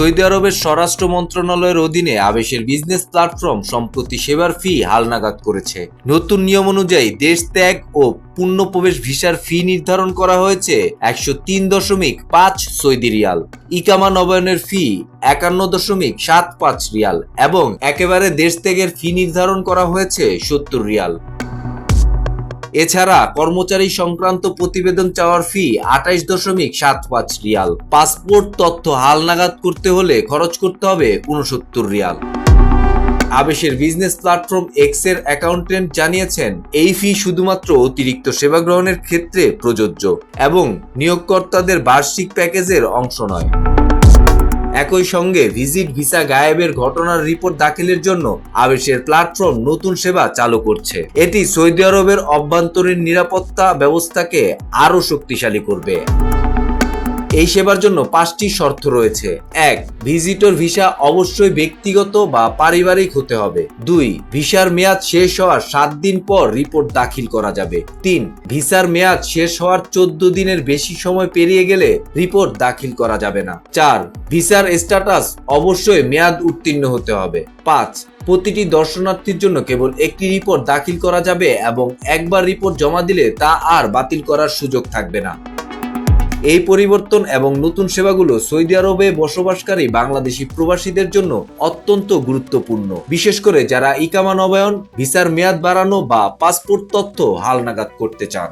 Saudi আরবের স্বরাষ্ট্র মন্ত্রণালয়ের অধীনে আবেশের বিজনেস প্ল্যাটফর্ম সম্প্রতি সেবার ফি হালনাগাদ করেছে। নতুন নিয়ম অনুযায়ী দেশ ত্যাগ ও পূর্ণ প্রবেশ ভিসার ফি নির্ধারণ করা হয়েছে একশো তিন দশমিক পাঁচ সৌদি রিয়াল। ইকামা নবায়নের ফি একান্ন দশমিক সাত পাঁচ রিয়াল এবং একেবারে দেশ ত্যাগের ফি নির্ধারণ করা হয়েছে সত্তর রিয়াল। এছাড়া কর্মচারী সংক্রান্ত প্রতিবেদন চাওয়ার ফি আঠাইশ দশমিক সাত পাঁচ রিয়াল। পাসপোর্ট তথ্য হালনাগাদ করতে হলে খরচ করতে হবে উনসত্তর রিয়াল। আবেশের বিজনেস প্ল্যাটফর্ম এক্সের অ্যাকাউন্টেন্ট জানিয়েছেন, এই ফি শুধুমাত্র অতিরিক্ত সেবা গ্রহণের ক্ষেত্রে প্রযোজ্য এবং নিয়োগকর্তাদের বার্ষিক প্যাকেজের অংশ নয়। একই সঙ্গে ভিজিট ভিসা গায়েবের ঘটনার রিপোর্ট দাখিলের জন্য আবেশের প্ল্যাটফর্ম নতুন সেবা চালু করছে। এটি সৌদি আরবের অভ্যন্তরীণ নিরাপত্তা ব্যবস্থাকে আরও শক্তিশালী করবে। এই সেবার জন্য পাঁচটি শর্ত রয়েছে। এক, ভিজিটর ভিসা অবশ্যই ব্যক্তিগত বা পারিবারিক হতে হবে। দুই, ভিসার মেয়াদ শেষ হওয়ার সাত দিন পর রিপোর্ট দাখিল করা যাবে। তিন, ভিসার মেয়াদ শেষ হওয়ার চোদ্দ দিনের বেশি সময় পেরিয়ে গেলে রিপোর্ট দাখিল করা যাবে না। চার, ভিসার স্ট্যাটাস অবশ্যই মেয়াদ উত্তীর্ণ হতে হবে। পাঁচ, প্রতিটি দর্শনার্থীর জন্য কেবল একটি রিপোর্ট দাখিল করা যাবে এবং একবার রিপোর্ট জমা দিলে তা আর বাতিল করার সুযোগ থাকবে না। এই পরিবর্তন এবং নতুন সেবাগুলো সৌদি আরবে বসবাসকারী বাংলাদেশি প্রবাসীদের জন্য অত্যন্ত গুরুত্বপূর্ণ। বিশেষ করে যারা ইকামা নবায়ন, ভিসার মেয়াদ বাড়ানো বা পাসপোর্ট তথ্য হালনাগাদ করতে চান।